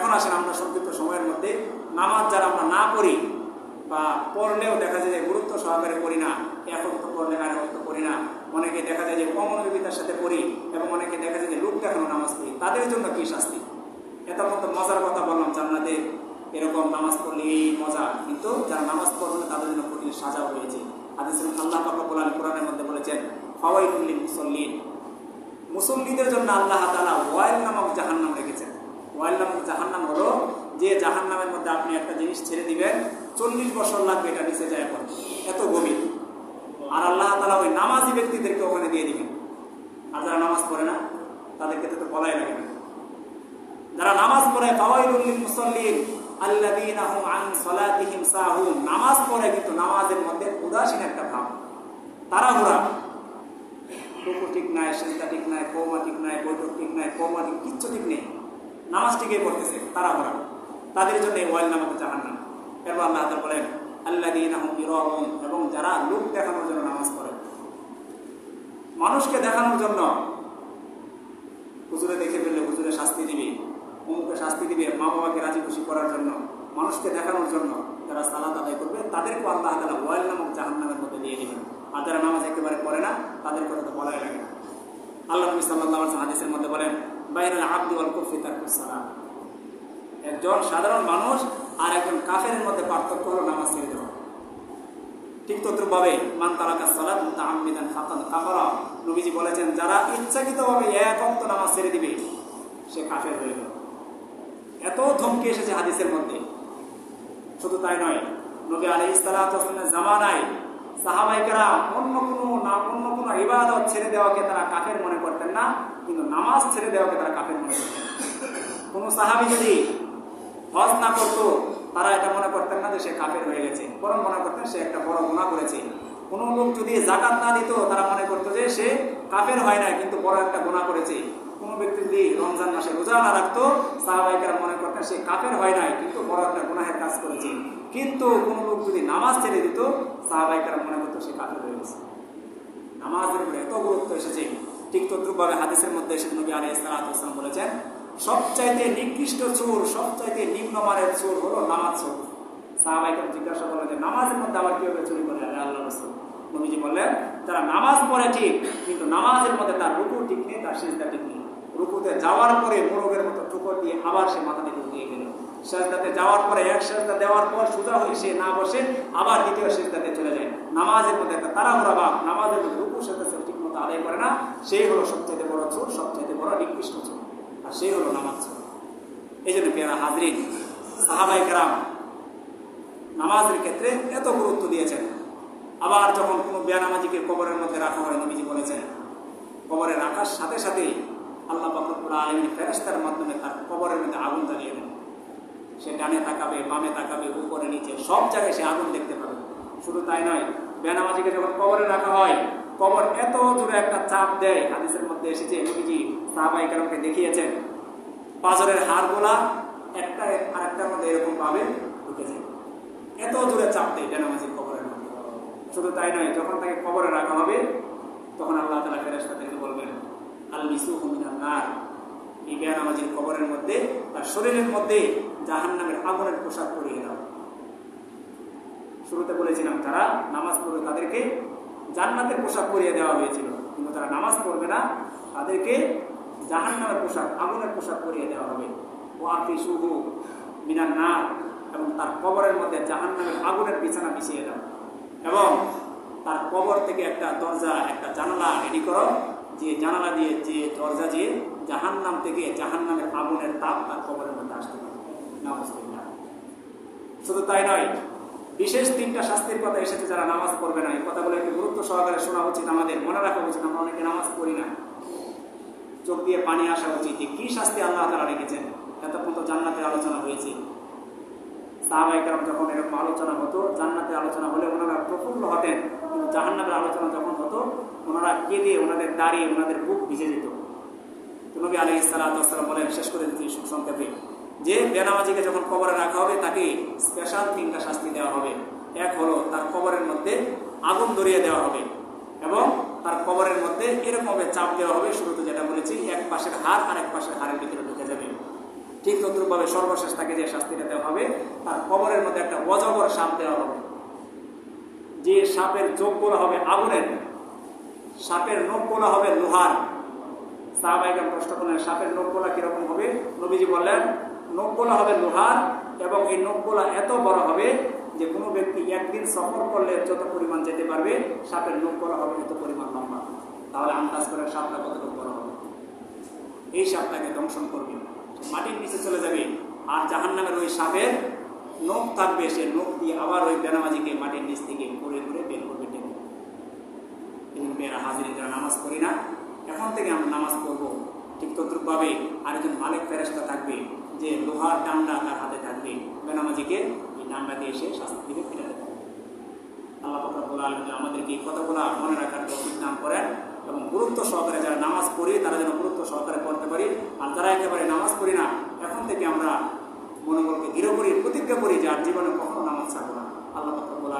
এখন আসেন আমরা সংক্ষিপ্ত সময়ের মধ্যে? নামাজ যারা আমরা না পড়ি বা পড়লেও দেখা যায় যে গুরুত্ব সহকারে করি না এক অর্থ পড়লে আর অর্থ করি না। অনেকে দেখা যায় যে অমনোযোগিতার সাথে পড়ি এবং অনেকে দেখা যায় যে লোক দেখানো নামাজ পড়ি। তাদের জন্য কি শাস্তি? এত মতো মজার কথা বললাম জান্নাতে। এরকম নামাজ পড়লে এই মজা। কিন্তু যারা নামাজ পড়বে তাদের জন্য কঠিন সাজাও রয়েছে। হাদিস আল্লাহ পাক রব্বুল আলামিন কোরআনের মধ্যে বলেছেন লিল মুসাল্লিন। মুসল্লিদের জন্য আল্লাহ তালা ওয়াইল নামক জাহান্নাম রেখেছেন। ওয়াইল জাহান্নাম হলো যে জাহান্নামের মধ্যে আপনি একটা জিনিস ছেড়ে দিবেন, চল্লিশ বছর লাগবে এটা নিচে যায় এখন। এত গভীর। আর আল্লাহ তাআলা ওই নামাজি ব্যক্তিদেরকে ওখানে দিয়ে দিবেন। আর যারা নামাজ পড়ে না, তাদেরকে তো বলাই লাগে না। যারা নামাজ পড়ে, ফাওয়াইলুল লিল মুসাল্লিন আল্লাযীনা হুম আন সালাতিহিম সাহুন। নামাজ পড়ে কিন্তু নামাজের মধ্যে উদাসীন একটা ভাব। তাড়াহুড়া। রুকু ঠিক নাই সেজদা ঠিক নাই কৌমা ঠিক নাই, বৈঠক ঠিক নাই কৌমা ঠিক কিচ্ছু ঠিক নেই। নামাজ ঠিকই পড়তেছে? তাড়াহুড়া তাদের জন্য এই ওয়াইল নামক জাহান্নাম। এরপর আল্লাহ তাআলা বলেন হুম ইরাউন এবং যারা লোক দেখানোর জন্য নামাজ পড়ে। মানুষকে দেখানোর জন্য হুজুরে দেখে ফেললে হুজুরে শাস্তি দিবে অমুকে শাস্তি দিবে, মা বাবাকে রাজি খুশি করার জন্য, মানুষকে দেখানোর জন্য যারা সালাদ আদায় করবে তাদেরকে আল্লাহ তালা ওয়াইল নামক জাহান নামের মধ্যে দিয়ে দিবেন। আর যারা নামাজ একেবারে পড়ে না তাদের কথা তো বলাই লাগে আল্লাহ নবী সাল্লাহ হাদিসের মধ্যে বলেন বাইরের আব্দু আল কুফি সালাম একজন সাধারণ মানুষ আর একজন কাফের মধ্যে পার্থক্য হলো নামাজ ছেড়ে দেওয়া। ঠিক তদ্রুপভাবে, মান তালাকা সালাত মুতাআম্মিদান ফাকাদ কাফারা। নবীজি বলেছেন, যারা ইচ্ছাকৃতভাবে এক অক্ত নামাজ ছেড়ে দিবে, সে কাফের হয়ে গেল এত ধমকি এসেছে হাদিসের মধ্যে। শুধু তাই নয়, নবী আলাইহিস সালামের জামানায় সাহাবাইকেরা অন্য কোনো না, অন্য কোনো ইবাদত ছেড়ে দেওয়াকে তারা কাফের মনে করতেন না, কিন্তু নামাজ ছেড়ে দেওয়াকে তারা কাফের মনে করতেন। কোনো সাহাবি যদি হজ না করতো, তারা এটা মনে করতেন না যে সে কাফের হয়ে গেছে। বরং মনে করতেন সে একটা বড় গুণা করেছে। কোনো লোক যদি জাকাত না দিত, তারা মনে করতো যে সে কাফের হয় না কিন্তু বড় একটা গুণা করেছে। কোনো ব্যক্তি যদি রমজান মাসে রোজা না রাখতো সাহাবাহিকেরা মনে করতেন সে কাফের হয় নাই, কিন্তু বড় একটা গুনাহের কাজ করেছে। কিন্তু কোনো লোক যদি নামাজ ছেড়ে দিত সাহাবাহিকেরা মনে করতো সে কাফের হয়ে গেছে। নামাজের উপরে এত গুরুত্ব এসেছে। ঠিক তদ্রুপভাবে হাদিসের মধ্যে এসে নবী আলী ইসলাম বলেছেন, সবচাইতে নিকৃষ্ট চোর, সবচাইতে নিম্নমানের চোর হলো নামাজ চোর। সাহাবাইকে জিজ্ঞাসা করলেন যে, নামাজের মধ্যে আবার কীভাবে চুরি করে আল্লাহ রসুল? নবীজি বললেন, যারা নামাজ পড়ে ঠিক, কিন্তু নামাজের মধ্যে তার রুকু ঠিক নেই, তার সেজদা ঠিক যাওয়ার পরে মোরগের মতো টুকর দিয়ে আবার সে মাথা থেকে উঠিয়ে গেল সেজদাতে যাওয়ার পরে এক সেজদা দেওয়ার পর সোজা হয়ে সে না বসে আবার দ্বিতীয় সেজদাতে চলে যায়। নামাজের মধ্যে একটা তাড়াহুড়া বা নামাজের মধ্যে রুকু সেজদা সে ঠিক মতো আদায় করে না, সেই হলো সবচেয়ে বড় চোর সবচেয়ে বড় নিকৃষ্ট চোর, আর সেই হলো নামাজ চোর। এই জন্য পেয়ারা হাজরিন সাহাবাই কেরাম নামাজের ক্ষেত্রে এত গুরুত্ব দিয়েছেন। আবার যখন কোনো বেয়ানামাজিকে কবরের মধ্যে রাখা হয়, নবীজি বলেছেন কবরে রাখার সাথে সাথে আল্লাহ বাকরুল্লাহ আলমী ফেরাস্তার মাধ্যমে তার কবরের মধ্যে আগুন জ্বালিয়ে দেন সে ডানে তাকাবে, বামে তাকাবে, উপরে, নিচে, সব জায়গায় সে আগুন দেখতে পাবে। শুধু তাই নয়, বেনামাজিকে যখন কবরে রাখা হয়, কবর এত জোরে একটা চাপ দেয়, হাদিসের মধ্যে এসেছে, নবীজি সাহাবাই কারণকে দেখিয়েছেন পাজরের হাড়গুলা একটা আর একটার মধ্যে এরকম পাবে ঢুকে যায়। এত জোরে চাপ দেয় বেনামাজির কবরের মধ্যে। শুধু তাই নয়, যখন তাকে কবরে রাখা হবে, তখন আল্লাহ তালা ফেরেস্তাদেরকে বলবেন আল মিসু হুমিনার এই কবরের মধ্যে তার শরীরের মধ্যে জাহান নামের পোশাক পরিয়ে দাও। শুরুতে বলেছিলাম তারা নামাজ পড়বে তাদেরকে জান্নাতের পোশাক পরিয়ে দেওয়া হয়েছিল। কিন্তু তারা নামাজ পড়বে না, তাদেরকে জাহান পোশাক, আগুনের পোশাক পরিয়ে দেওয়া হবে। ও সুহু মিনার না এবং তার কবরের মধ্যে জাহান আগুনের বিছানা বিছিয়ে দাও। এবং তার কবর থেকে একটা দরজা, একটা জানালা রেডি করো। যে জানালা দিয়ে যে দরজা দিয়ে জাহান নাম থেকে জাহান নামের আগুনের তাপ তার কবরের মধ্যে আসতে পারে। নামাজ শুধু তাই নয়, বিশেষ তিনটা শাস্তির কথা এসেছে যারা নামাজ পড়বে না। এই কথাগুলো একটু গুরুত্ব সহকারে শোনা উচিত আমাদের, মনে রাখা উচিত আমরা অনেকে নামাজ পড়ি না। চোখ দিয়ে পানি আসা উচিত। কি শাস্তি আল্লাহ তারা রেখেছেন? এতক্ষণ তো জান্নাতের আলোচনা হয়েছে। সাহাবাহিকার যখন এরকম আলোচনা হতো, জান্নাতের আলোচনা হলে ওনারা প্রফুল্ল হতেন, কিন্তু জাহান্নামের আলোচনা যখন হতো, ওনারা কেঁদে ওনাদের দাঁড়িয়ে ওনাদের বুক ভিজে যেত। নবী আলী ইসালাতাম বলেন, শেষ করে দিচ্ছি সংক্ষেপে। যে বেনামাজিকে যখন কবরে রাখা হবে, তাকে স্পেশাল তিনটা শাস্তি দেওয়া হবে। এক হলো তার কবরের মধ্যে আগুন ধরিয়ে দেওয়া হবে এবং তার কবরের মধ্যে এরকমভাবে চাপ দেওয়া হবে, শুরুতে যেটা বলেছি, এক পাশের হাড় আর এক পাশের হাড়ের ভিতরে ঠিক তদ্রুপভাবে সর্বশেষ তাকে যে শাস্তিটা দেওয়া হবে, তার কবরের মধ্যে একটা অজগর সাপ দেওয়া হবে। যে সাপের চোখ চোখগুলো হবে আগুনের, সাপের নখগুলো হবে লোহার। সাহাবাহিকের প্রশ্ন করলেন, সাপের নখগুলা কীরকম হবে? নবীজি বললেন, নখগুলা হবে লোহার এবং এই নখগুলা এত বড় হবে যে কোনো ব্যক্তি একদিন সফর করলে যত পরিমাণ যেতে পারবে, সাপের নখগুলা হবে এত পরিমাণ লম্বা। তাহলে আন্দাজ করে সাপটা কতটুকু বড় হবে। এই সাপটাকে দংশন করবে। মাটির নিচে চলে যাবে। আর জাহান নামের ওই সাপের নখ থাকবে, সে নখ দিয়ে আবার ওই বেনামাজিকে মাটির নিচ থেকে ঘুরে ঘুরে বের করবে টেনে। এবং মেয়েরা হাজিরি যারা নামাজ পড়ি না। এখন থেকে আমরা নামাজ পড়ব। ঠিক তদ্রুপভাবে আরেকজন মালিক ফেরেস্তা থাকবে, যে লোহার ডান্ডা তার হাতে থাকবে। বেনামাজিকে এই ডান্ডা দিয়ে এসে শাস্তি দিকে ফিরে দেবে। আল্লাহ ফকরবুল আলম আমাদেরকে এই কথাগুলো মনে রাখার তৌফিক দান করেন। এবং গুরুত্ব সহকারে যারা নামাজ পড়ি, তারা যেন গুরুত্ব সহকারে পড়তে পারি। আর যারা একেবারে নামাজ পড়ি না, এখন থেকে আমরা মনোবলকে দৃঢ় করি, প্রতিজ্ঞা করি যে আর জীবনে কখনো নামাজ ছাড়বো না। আল্লাহ ফকরবুল